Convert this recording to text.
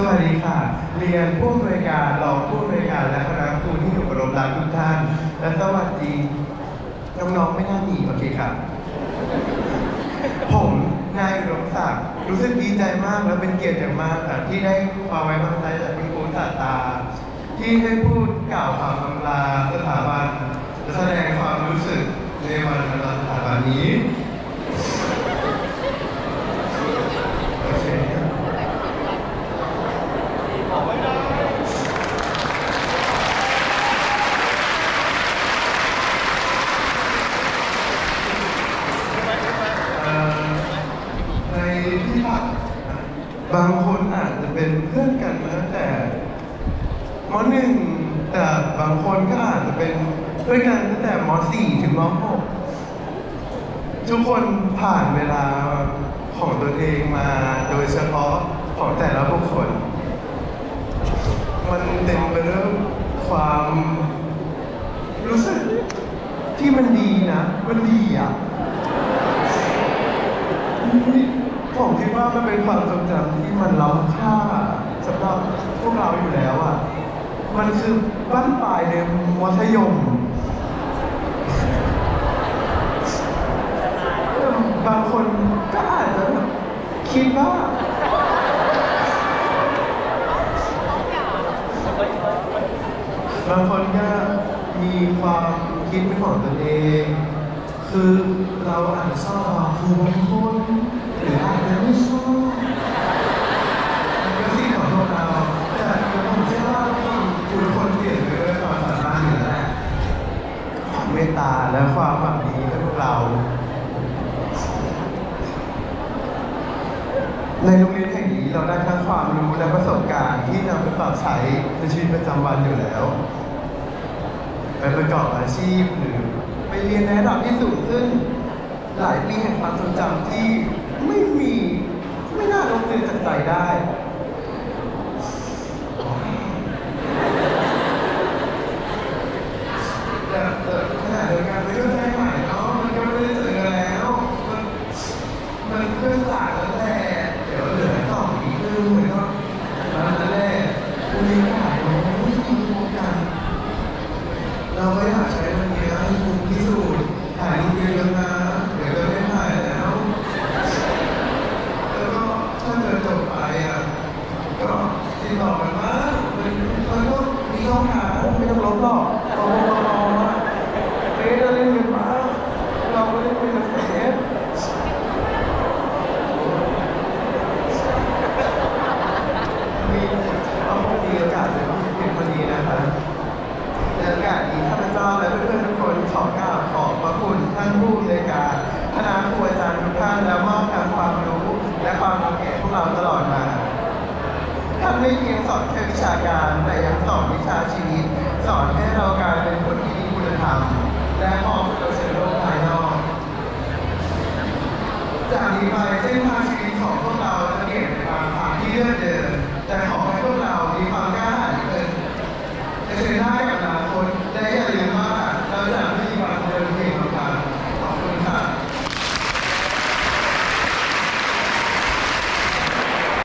สวัสดีค่ะ เรียนผู้อำนวยการรองผู้อำนวยการและคณะครูที่อยู่กรมรักทุกท่าน และสวัสดีน้องๆไม่น่ามีโอเคครับ ผมนายอุดมศักดิ์รู้สึกดีใจมากและเป็นเกียรติอย่างมากที่ได้ความไว้วางใจจากคุณครูสาตา ที่ให้พูดกล่าวคำอำลาสถาบันและแสดงความรู้สึกในวันสถาบันนี้โอเค เอ่อ ในที่พักบางคนอาจจะเป็นเพื่อนกันมาตั้งแต่มหนึ่งแต่บางคนก็อาจจะเป็นเพื่อนกันตั้งแต่มสี่ถึงมหกทุกคนผ่านเวลาของตัวเองมาโดยเฉพาะของแต่ละบุคคล มันเต็มไปด้วยความรู้สึกที่มันดีนะ มันดีอะ ผมคิดว่ามันเป็นความทรงจำที่มันล้ำค่าสำหรับพวกเราอยู่แล้วอะ มันคือบ้านปลายในมัธยมบางคนก็อาจจะคิดว่าบางคนก็มีความคิดเป็นของตัวเอง คือเราอาจจะชอบบางครูบางคน หรือาจจะไม่ชอบก็สิ่งของพวกเราแต่ผมเชื่อว่าทุกคนเปลี่ยนไปด้วยความสามารถอยู่แล้วความเมตตาและความหวังดีให้พวกเรา ในโรงเรียนแห่งนี้เราได้ทั้งความรู้และประสบการณ์ที่นำไปปรับใช้ในชีวิตประจำวันอยู่แล้วไปประกอบอาชีพหรือไปเรียนในระดับที่สูงขึ้น หลายปีแห่งความทรงจำที่ไม่มีไม่น่าลบเลือนจากใจได้ แต่แต่ขณะเดียวกันมันก็ใจหายเนาะมันก็ไม่ได้เจอกันแล้ว มันมันเพื่อนหลานแล้วแหละเดี๋ยวเหลือสองปีนึงเหมือนก็นั่นแหละคุณมีหายน้องไม่กินพร้กัน เราก็อยากใช้าการแต่ยังสอนวิชาชีวิต สอนให้เราการเป็นคนที่มีคุณธรรม และมองเราเชิงโลกภายนอก จากนี้ไปเส้นทางชีวิตของพวกเรา